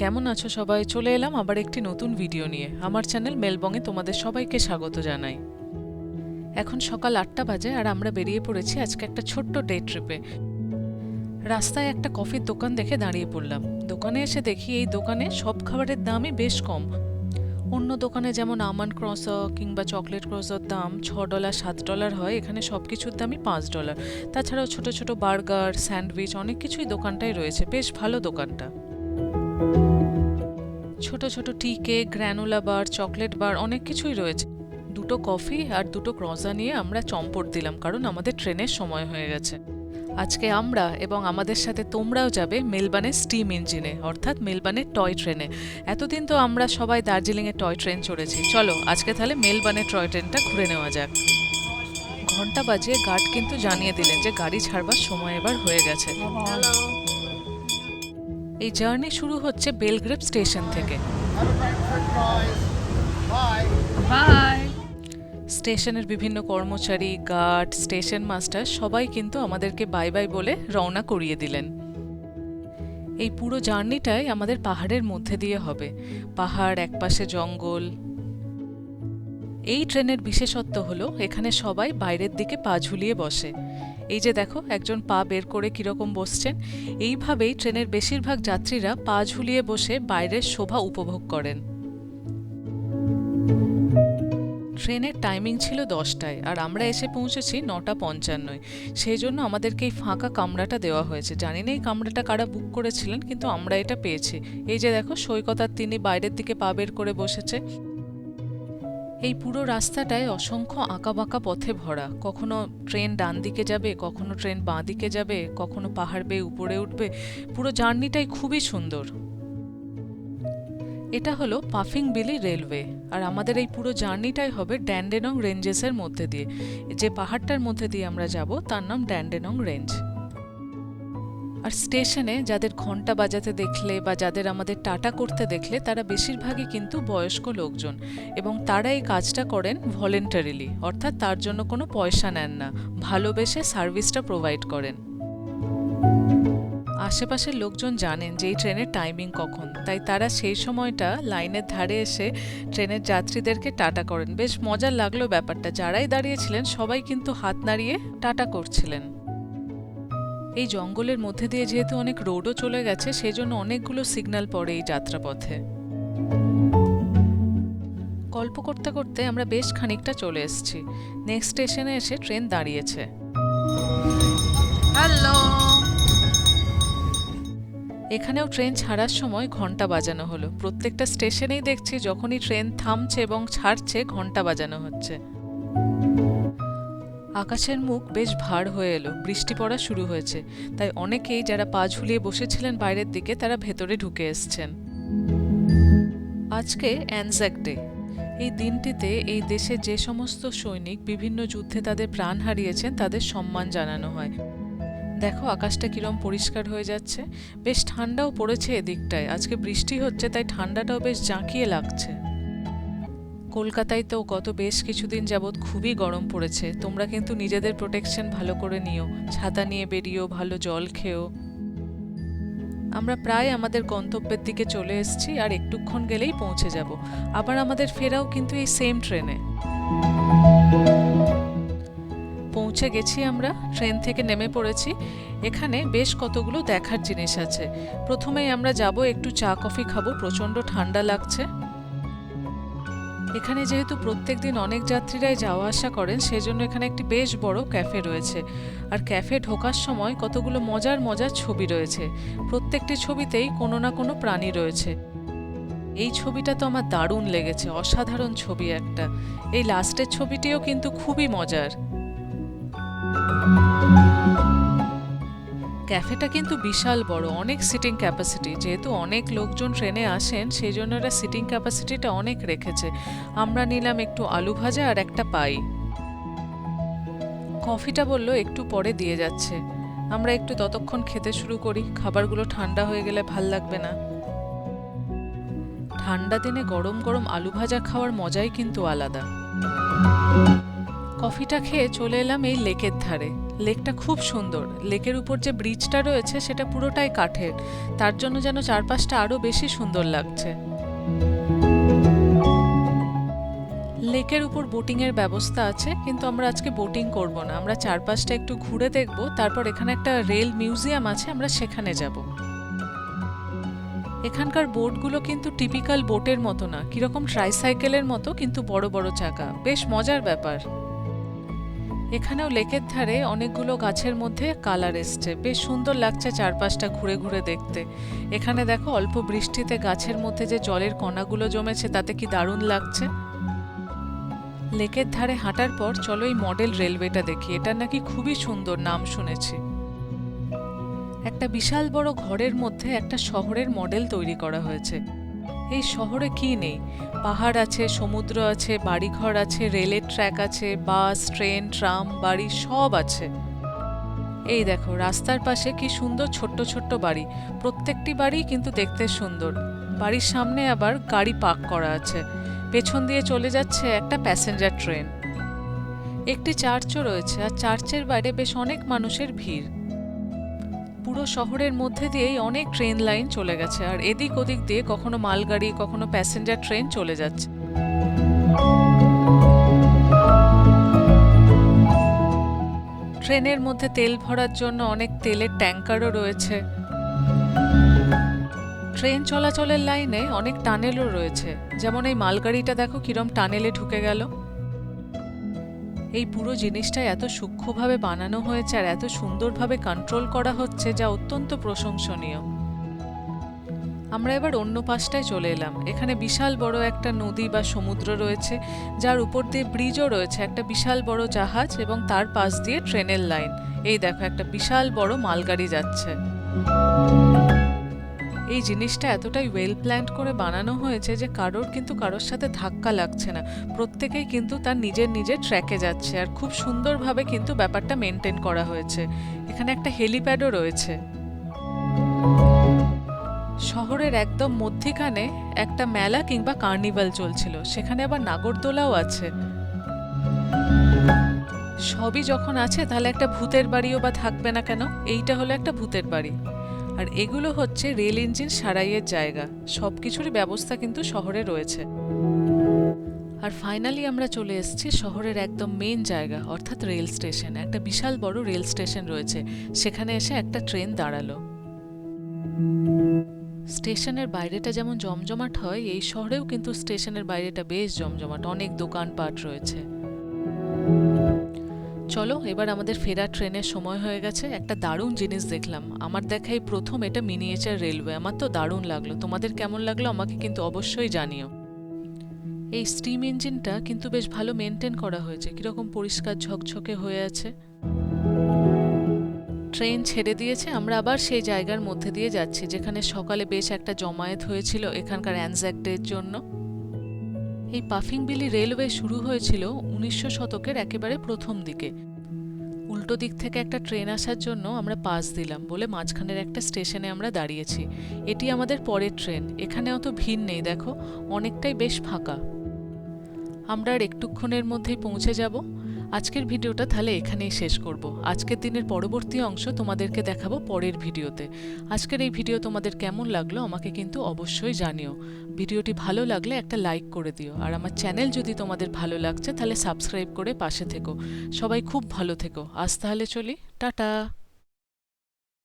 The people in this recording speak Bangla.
কেমন আছো সবাই? চলে এলাম আবার একটি নতুন ভিডিও নিয়ে। আমার চ্যানেল মেলবংয়ে তোমাদের সবাইকে স্বাগত জানাই। এখন সকাল আটটা বাজে আর আমরা বেরিয়ে পড়েছি আজকে একটা ছোট্ট ডে ট্রিপে রাস্তায় একটা কফির দোকান দেখে দাঁড়িয়ে পড়লাম। দোকানে এসে দেখি এই দোকানে সব খাবারের দামই বেশ কম। অন্য দোকানে যেমন আমান ক্রস কিংবা চকলেট ক্রসের দাম ছ ডলার সাত ডলার হয়। এখানে সব কিছুর দামই পাঁচ ডলার তাছাড়াও ছোট ছোট বার্গার স্যান্ডউইচ অনেক কিছুই দোকানটায় রয়েছে। বেশ ভালো দোকানটা। ছোট ছোট টি cake granola bar chocolate bar অনেক কিছুই রয়েছে। দুটো কফি আর দুটো ক্রজা নিয়ে আমরা চম্পট দিলাম, কারণ আমাদের ট্রেনের সময় হয়ে গেছে। আজকে আমরা এবং আমাদের সাথে তোমরাও যাবে মেলবানের স্টিম ইঞ্জিনে অর্থাৎ মেলবানের টয় ট্রেনে এতদিন তো আমরা সবাই দার্জিলিংয়ে টয় ট্রেন চড়েছি। চলো, আজকে তাহলে মেলবানের টয় ট্রেনটা ঘুরে নেওয়া যাক। ঘণ্টা বাজিয়ে গার্ড কিন্তু জানিয়ে দিলেন যে গাড়ি ছাড়বার সময় এবার হয়ে গেছে। এই জার্নি শুরু হচ্ছে বেলগ্রেভ স্টেশন থেকে। স্টেশনের বিভিন্ন কর্মচারী গার্ড স্টেশন মাস্টার সবাই কিন্তু আমাদেরকে বাই বাই বলে রওনা করিয়ে দিলেন। এই পুরো জার্নিটাই আমাদের পাহাড়ের মধ্যে দিয়ে হবে। পাহাড় একপাশে জঙ্গল। এই ট্রেনের বিশেষত্ব হলো এখানে সবাই বাইরের দিকে পা ঝুলিয়ে বসে। এই যে দেখো, একজন পা বের করে কীরকম বসছেন। এইভাবেই ট্রেনের বেশিরভাগ যাত্রীরা পা ঝুলিয়ে বসে বাইরের শোভা উপভোগ করেন। ট্রেনের টাইমিং ছিল দশটায় আর আমরা এসে পৌঁছেছি নটা পঞ্চান্নয়। সেই জন্য আমাদেরকে এই ফাঁকা কামরাটা দেওয়া হয়েছে। জানি না এই কামরাটা কারা বুক করেছিলেন, কিন্তু আমরা এটা পেয়েছি। এই যে দেখো সৈকতার তিনি বাইরের দিকে পা বের করে বসেছে। এই পুরো রাস্তাটায় অসংখ্য আঁকাবাঁকা পথে ভরা। কখনো ট্রেন ডান দিকে যাবে, কখনো ট্রেন বাঁ দিকে যাবে, কখনো পাহাড় বেয়ে উপরে উঠবে। পুরো জার্নিটাই খুবই সুন্দর। এটা হলো পাফিং বিলি রেলওয়ে। আর আমাদের এই পুরো জার্নিটাই হবে ড্যান্ডেনং রেঞ্জেসের মধ্যে দিয়ে। যে পাহাড়টার মধ্যে দিয়ে আমরা যাব, তার নাম ড্যান্ডেনং রেঞ্জ। আর স্টেশনে যাদের ঘণ্টা বাজাতে দেখলে বা যাদের আমাদের টাটা করতে দেখলে তারা বেশিরভাগই কিন্তু বয়স্ক লোকজন এবং তারা এই কাজটা করেন ভলেন্টারিলি অর্থাৎ তার জন্য কোনো পয়সা নেন না, ভালোবেসে সার্ভিসটা প্রোভাইড করেন। আশেপাশের লোকজন জানেন যে এই ট্রেনের টাইমিং কখন, তাই তারা সেই সময়টা লাইনের ধারে এসে ট্রেনের যাত্রীদেরকে টাটা করেন। বেশ মজার লাগল ব্যাপারটা, যারাই দাঁড়িয়েছিলেন সবাই কিন্তু হাত নাড়িয়ে টাটা করছিলেন। এই জঙ্গলের মধ্যে দিয়ে যেহেতু অনেক রোডও চলে গেছে সেই জন্য অনেকগুলো সিগন্যাল পড়ে এই যাত্রাপথে। গল্প করতে করতে আমরা বেশ খানিকটা চলে এসেছি। নেক্সট স্টেশনে এসে ট্রেন দাঁড়িয়েছে। হ্যালো এখানেও ট্রেন ছাড়ার সময় ঘণ্টা বাজানো হলো। প্রত্যেকটা স্টেশনেই দেখছি যখনই ট্রেন থামছে এবং ছাড়ছে ঘণ্টা বাজানো হচ্ছে। আকাশের মুখ বেশ ভার হয়ে এলো, বৃষ্টি পড়া শুরু হয়েছে। তাই অনেকেই যারা পা ঝুলিয়ে বসেছিলেন বাইরের দিকে, তারা ভেতরে ঢুকে এসছেন। আজকে অ্যানজ্যাক ডে। এই দিনটিতে এই দেশে যে সমস্ত সৈনিক বিভিন্ন যুদ্ধে তাদের প্রাণ হারিয়েছেন, তাদের সম্মান জানানো হয়। দেখো আকাশটা কিরম পরিষ্কার হয়ে যাচ্ছে। বেশ ঠান্ডাও পড়েছে এদিকটায়। আজকে বৃষ্টি হচ্ছে, তাই ঠান্ডাটাও বেশ জাঁকিয়ে লাগছে। কলকাতায় তো গত বেশ কিছুদিন যাবৎ খুবই গরম পড়েছে। তোমরা কিন্তু নিজেদের প্রোটেকশন ভালো করে নিও। ছাতা নিয়ে বেরিয়েও ভালো জল খেও। আমরা প্রায় আমাদের গন্তব্যের দিকে চলে এসেছি আর একটুক্ষণ গেলেই পৌঁছে যাব। আবার আমাদের ফেরাও কিন্তু এই সেম ট্রেনে পৌঁছে গেছি আমরা ট্রেন থেকে নেমে পড়েছি। এখানে বেশ কতগুলো দেখার জিনিস আছে। প্রথমেই আমরা যাব, একটু চা, কফি খাব, প্রচণ্ড ঠান্ডা লাগছে। এখানে যেহেতু প্রত্যেক দিন অনেক যাত্রীরাই যাওয়া আসা করেন, সেজন্য এখানে একটি বেশ বড় ক্যাফে রয়েছে। আর ক্যাফে ঢোকার সময় কতগুলো মজার মজার ছবি রয়েছে। প্রত্যেকটি ছবিতেই কোনো না কোনো প্রাণী রয়েছে। এই ছবিটা তো আমার দারুণ লেগেছে, অসাধারণ ছবি একটা। এই লাস্টের ছবিটিও কিন্তু খুবই মজার। ক্যাফেটা কিন্তু বিশাল বড়, অনেক সিটিং ক্যাপাসিটি যেহেতু অনেক লোকজন ট্রেনে আসেন সেই জন্য এরা সিটিং ক্যাপাসিটিটা অনেক রেখেছে। আমরা নিলাম একটু আলু ভাজা আর একটা পাই। কফিটা বলল একটু পরে দিয়ে যাচ্ছে। আমরা একটু ততক্ষণ খেতে শুরু করি। খাবারগুলো ঠান্ডা হয়ে গেলে ভালো লাগবে না। ঠান্ডা দিনে গরম গরম আলু ভাজা খাওয়ার মজাই কিন্তু আলাদা। কফিটা খেয়ে চলে এলাম এই লেকের ধারে। লেকটা খুব সুন্দর। লেকের উপর যে ব্রিজটা রয়েছে, সেটা পুরোটাই কাঠের। তার জন্য যেন চারপাশটা আরও বেশি সুন্দর লাগছে। লেকের উপর বোটিংয়ের ব্যবস্থা আছে, কিন্তু আমরা আজকে বোটিং করব না। আমরা চারপাশটা একটু ঘুরে দেখব, তারপর এখানে একটা রেল মিউজিয়াম আছে, আমরা সেখানে যাব। এখানকার বোটগুলো কিন্তু টিপিক্যাল বোটের মতো না, কীরকম ট্রাইসাইকেলের মতো, কিন্তু বড় বড় চাকা। বেশ মজার ব্যাপার। এখানেও লেকের ধারে অনেকগুলো গাছের মধ্যে কালার এসছে। বেশ সুন্দর লাগছে চারপাশটা ঘুরে ঘুরে দেখতে। এখানে দেখো অল্প বৃষ্টিতে গাছের মধ্যে যে জলের কণাগুলো জমেছে, তাতে কি দারুণ লাগছে? লেকের ধারে হাঁটার পর চলো এই মডেল রেলওয়েটা দেখি। এটা নাকি খুবই সুন্দর নাম শুনেছি। একটা বিশাল বড় ঘরের মধ্যে একটা শহরের মডেল তৈরি করা হয়েছে। এই শহরে কি নেই? পাহাড় আছে, সমুদ্র আছে, বাড়িঘর আছে, রেলের ট্র্যাক আছে, বাস, ট্রেন, ট্রাম, বাড়ি সব আছে। এই দেখো, রাস্তার পাশে কি সুন্দর ছোট্ট ছোট্ট বাড়ি। প্রত্যেকটি বাড়ি কিন্তু দেখতে সুন্দর। বাড়ির সামনে আবার গাড়ি পার্ক করা আছে। পেছন দিয়ে চলে যাচ্ছে একটা প্যাসেঞ্জার ট্রেন। একটি চার্চও রয়েছে, আর চার্চের বাইরে বেশ অনেক মানুষের ভিড়। পুরো শহরের মধ্যে দিয়েই অনেক ট্রেন লাইন চলে গেছে। আর এদিক ওদিক দিয়ে কখনো মালগাড়ি, কখনো প্যাসেঞ্জার ট্রেন চলে যাচ্ছে। ট্রেনের মধ্যে তেল ভরার জন্য অনেক তেলের ট্যাঙ্কারও রয়েছে। ট্রেন চলাচলের লাইনে অনেক টানেলও রয়েছে। যেমন এই মালগাড়িটা দেখো কিরম টানেলে ঢুকে গেল। এই পুরো জিনিসটা এত সূক্ষ্মভাবে বানানো হয়েছে আর এত সুন্দরভাবে কন্ট্রোল করা হচ্ছে যা অত্যন্ত প্রশংসনীয়। আমরা এবার অন্য পাশটায় চলে এলাম। এখানে বিশাল বড় একটা নদী বা সমুদ্র রয়েছে, যার উপর দিয়ে ব্রিজও রয়েছে, একটা বিশাল বড় জাহাজ এবং তার পাশ দিয়ে ট্রেনের লাইন এই দেখো, একটা বিশাল বড় মালগাড়ি যাচ্ছে। এই জিনিসটা এতটাই ওয়েল প্ল্যান্ড করে বানানো হয়েছে যে কারোর কিন্তু কারোর সাথে ধাক্কা লাগছে না। প্রত্যেকেই কিন্তু তার নিজের নিজের ট্র্যাকে যাচ্ছে আর খুব সুন্দরভাবে কিন্তু ব্যাপারটা মেনটেন করা হয়েছে। এখানে একটা হেলিপ্যাডও রয়েছে। শহরের একদম মধ্যিখানে একটা মেলা কিংবা কার্নিভাল চলছিল। সেখানে আবার নাগরদোলাও আছে। সবই যখন আছে তাহলে একটা ভূতের বাড়িও বা থাকবে না কেন? এইটা হলো একটা ভূতের বাড়ি। আর এগুলো হচ্ছে রেল ইঞ্জিন সারাইয়ের জায়গা। সব কিছুরই ব্যবস্থা কিন্তু শহরে রয়েছে। আর ফাইনালি আমরা চলে এসেছি শহরের একদম মেন জায়গা, অর্থাৎ রেল স্টেশন। একটা বিশাল বড় রেল স্টেশন রয়েছে। সেখানে এসে একটা ট্রেন দাঁড়াল। স্টেশনের বাইরেটা যেমন জমজমাট হয়, এই শহরেও কিন্তু স্টেশনের বাইরেটা বেশ জমজমাট। অনেক দোকানপাট রয়েছে। চলো, এবার আমাদের ফেরার ট্রেনের সময় হয়ে গেছে। একটা দারুণ জিনিস দেখলাম। আমার দেখাই প্রথম এটা মিনিয়েচার রেলওয়ে। আমার তো দারুণ লাগল। তোমাদের কেমন লাগল আমাকে কিন্তু অবশ্যই জানিও। এই স্টিম ইঞ্জিনটা কিন্তু বেশ ভালো মেনটেন করা হয়েছে। কীরকম পরিষ্কার ঝকঝকে হয়ে আছে। ট্রেন ছেড়ে দিয়েছে। আমরা আবার সেই জায়গার মধ্যে দিয়ে যাচ্ছি, যেখানে সকালে বেশ একটা জমায়েত হয়েছিল এখানকার অ্যানজ্যাক ডের জন্য। এই পাফিং বিলি রেলওয়ে শুরু হয়েছিল উনিশশো শতকের একেবারে প্রথম দিকে। উল্টো দিক থেকে একটা ট্রেন আসার জন্য আমরা পাস দিলাম বলে মাঝখানের একটা স্টেশনে আমরা দাঁড়িয়েছি। এটি আমাদের পরের ট্রেন, এখানে অত ভিড় নেই, দেখো, অনেকটাই বেশ ফাঁকা। আমরা আর একটুক্ষণের মধ্যেই পৌঁছে যাব। আজকের ভিডিওটা তাহলে এখানেই শেষ করব। আজকের দিনের পরবর্তী অংশ তোমাদেরকে দেখাবো পরের ভিডিওতে। আজকের এই ভিডিও তোমাদের কেমন লাগল আমাকে কিন্তু অবশ্যই জানিও। ভিডিওটি ভালো লাগলে একটা লাইক করে দিও। আর আমার চ্যানেল যদি তোমাদের ভালো লাগছে তাহলে সাবস্ক্রাইব করে পাশে থেকো। সবাই খুব ভালো থেকো। আজ তাহলে চলি, টাটা।